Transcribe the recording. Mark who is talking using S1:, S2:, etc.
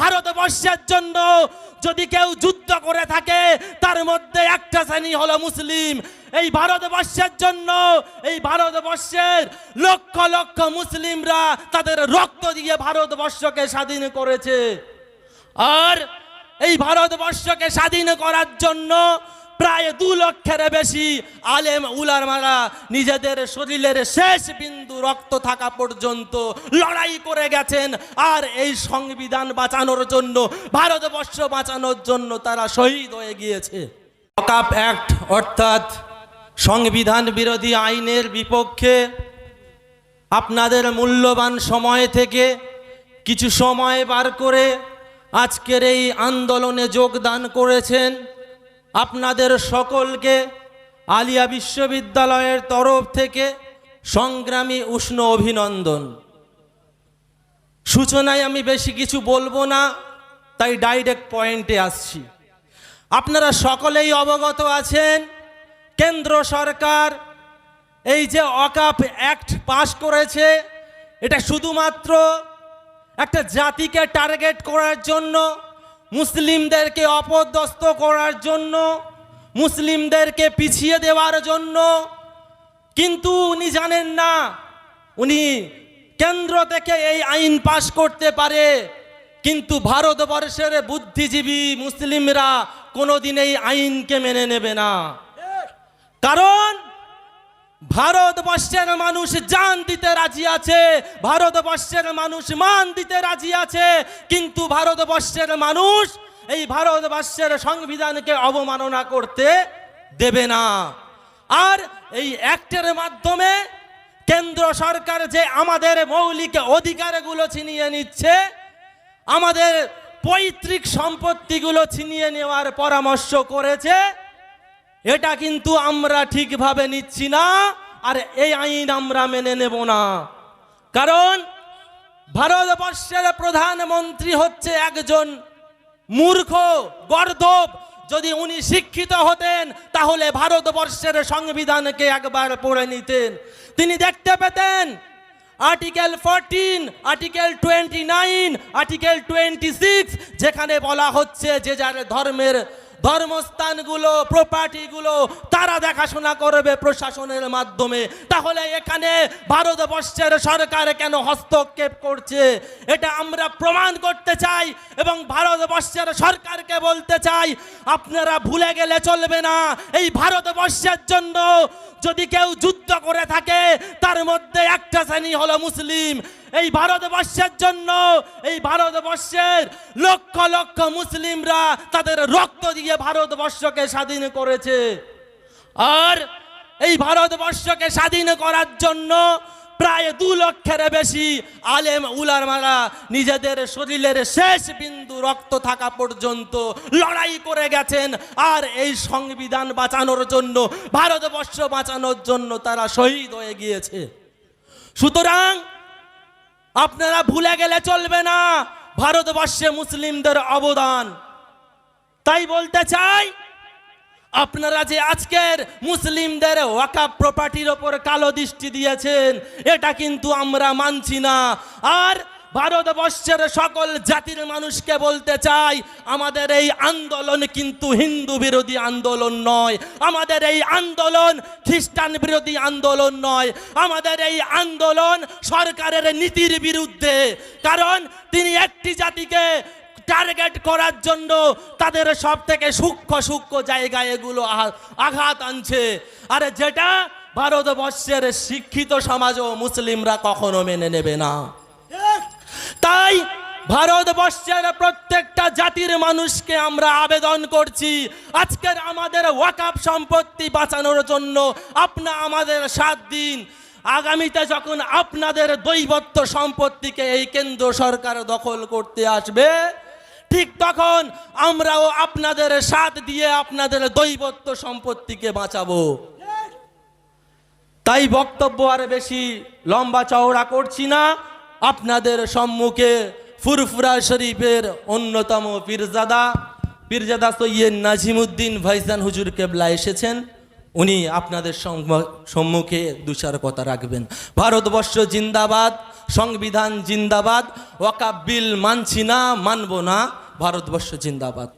S1: ভারতবর্ষের জন্য যদি কেউ যুদ্ধ করে থাকে, তার মধ্যে একটা শ্রেণি হলো মুসলিম। এই ভারতবর্ষের জন্য, এই ভারতবর্ষের লক্ষ লক্ষ মুসলিমরা তাদের রক্ত দিয়ে ভারতবর্ষকে স্বাধীন করেছে। আর এই ভারতবর্ষকে স্বাধীন করার জন্য প্রায় দু লক্ষের বেশি আলেম উলারমারা নিজেদের শরীরের শেষ বিন্দু রক্ত থাকা পর্যন্ত লড়াই করে গেছেন। আর এই সংবিধান বাঁচানোর জন্য, ভারতবর্ষ বাঁচানোর জন্য তারা শহীদ হয়ে গিয়েছে। অ্যাক্ট, অর্থাৎ সংবিধান বিরোধী আইনের বিপক্ষে আপনাদের মূল্যবান সময় থেকে কিছু সময় বার করে আজকের এই আন্দোলনে যোগদান করেছেন। আপনাদের সকলকে আলিয়া বিশ্ববিদ্যালয়ের তরফ থেকে সংগ্রামী উষ্ণ অভিনন্দন। সূচনায় আমি বেশি কিছু বলব না, তাই ডাইরেক্ট পয়েন্টে আসছি। আপনারা সকলেই অবগত আছেন, কেন্দ্র সরকার এই যে অকাপ অ্যাক্ট পাশ করেছে, এটা শুধুমাত্র একটা জাতিকে টার্গেট করার জন্য মুসলিমদেরকে অপদস্থ করার জন্য, মুসলিমদেরকে পিছিয়ে দেওয়ার জন্য, কিন্তু উনি জানেন না, উনি কেন্দ্র থেকে এই আইন পাশ করতে পারে, কিন্তু ভারতবর্ষের বুদ্ধিজীবী মুসলিমরা কোনোদিন এই আইনকে মেনে নেবে না। কারণ ভারতবর্ষের মানুষ জান দিতে রাজি আছে, ভারতবর্ষের মানুষ মান দিতে রাজি আছে, কিন্তু ভারতবর্ষের মানুষ এই ভারতবর্ষের সংবিধানকে অবমাননা করতে দেবে না। আর এই অ্যাক্টের মাধ্যমে কেন্দ্র সরকার যে আমাদের মৌলিক অধিকারগুলো ছিনিয়ে নিচ্ছে, আমাদের পৈতৃক সম্পত্তিগুলো ছিনিয়ে নেওয়ার পরামর্শ করেছে এটা কিন্তু আমরা ঠিকভাবে নিচ্ছি না, আর এই আইন আমরা মেনে নেব না। কারণ ভারতবর্ষের প্রধানমন্ত্রী হচ্ছে একজন মূর্খ গর্দব যদি উনি শিক্ষিত হতেন, তাহলে ভারতবর্ষের সংবিধানকে একবার পড়ে নিতেন। তিনি দেখতে পেতেন article fourteen, article twenty nine, article twenty six, যেখানে বলা হচ্ছে যে যার ধর্মের ধর্মস্থানগুলো প্রপার্টিগুলো তারা দেখাশোনা করবে প্রশাসনের মাধ্যমে। তাহলে এখানে ভারতবর্ষের সরকার কেন হস্তক্ষেপ করছে? এটা আমরা প্রমাণ করতে চাই এবং ভারতবর্ষের সরকারকে বলতে চাই, আপনারা ভুলে গেলে চলবে না। এই ভারতবর্ষের জন্য যদি কেউ যুদ্ধ করে থাকে, তার মধ্যে একটা শ্রেণি হলো মুসলিম। এই ভারতবর্ষের জন্য, এই ভারতবর্ষের লক্ষ লক্ষ মুসলিমরা তাদের রক্ত দিয়ে ভারতবর্ষকে স্বাধীন করেছে। আর এই ভারতবর্ষকে স্বাধীন করার জন্য প্রায় দু লক্ষের বেশি আলেম উলারমারা নিজেদের শরীরের শেষ বিন্দু রক্ত থাকা পর্যন্ত লড়াই করে গেছেন। আর এই সংবিধান বাঁচানোর জন্য, ভারতবর্ষ বাঁচানোর জন্য তারা শহীদ হয়ে গিয়েছে। সুতরাং আপনারা ভুলে গেলে চলবে না। ভারতবর্ষে মুসলিমদের অবদান। তাই বলতে চাই, আপনারা যে আজকের মুসলিমদের ওয়াকাপ প্রপার্টির ওপর কালো দৃষ্টি দিয়েছেন, এটা কিন্তু আমরা মানছি না। আর ভারতবর্ষের সকল জাতির মানুষকে বলতে চাই, আমাদের এই আন্দোলন কিন্তু হিন্দু বিরোধী আন্দোলন নয়। আমাদের এই আন্দোলন খ্রিস্টান বিরোধী আন্দোলন নয়। আমাদের এই আন্দোলন সরকারের নীতির বিরুদ্ধে। কারণ তিনি একটি জাতিকে টার্গেট করার জন্য তাদের সব থেকে সূক্ষ্ম সূক্ষ্ম জায়গায় এগুলো আঘাত আনছে। আরে যেটা ভারতবর্ষের শিক্ষিত সমাজ ও মুসলিমরা কখনো মেনে নেবে না। তাই ভারতবর্ষের প্রত্যেকটা জাতির মানুষকে আমরা আবেদন করছি আজকের আমাদের ওয়াকাপ সম্পত্তি বাঁচানোর জন্য আপনা আমাদের সাত দিন। আগামীতে যখন আপনাদের দৈবত্ব সম্পত্তিকে এই কেন্দ্র সরকার দখল করতে আসবে, ঠিক তখন আমরাও আপনাদের সাথ দিয়ে আপনাদের দৈবত্ব সম্পত্তিকে বাঁচাবো। তাই বক্তব্য আর বেশি লম্বা চওড়া করছি না। আপনাদের সম্মুখে ফুরফুরা শরীফের অন্যতম পীরজাদা পীরজাদা সৈয়দ নাজিমুদ্দিন ভাইজান হুজুর কেবলা এসেছেন। উনি আপনাদের সম্মুখে দুচার কথা রাখবেন। ভারতবর্ষ জিন্দাবাদ, সংবিধান জিন্দাবাদ, ওয়াকাব বিল মানছি না, মানব না, ভারতবর্ষ জিন্দাবাদ।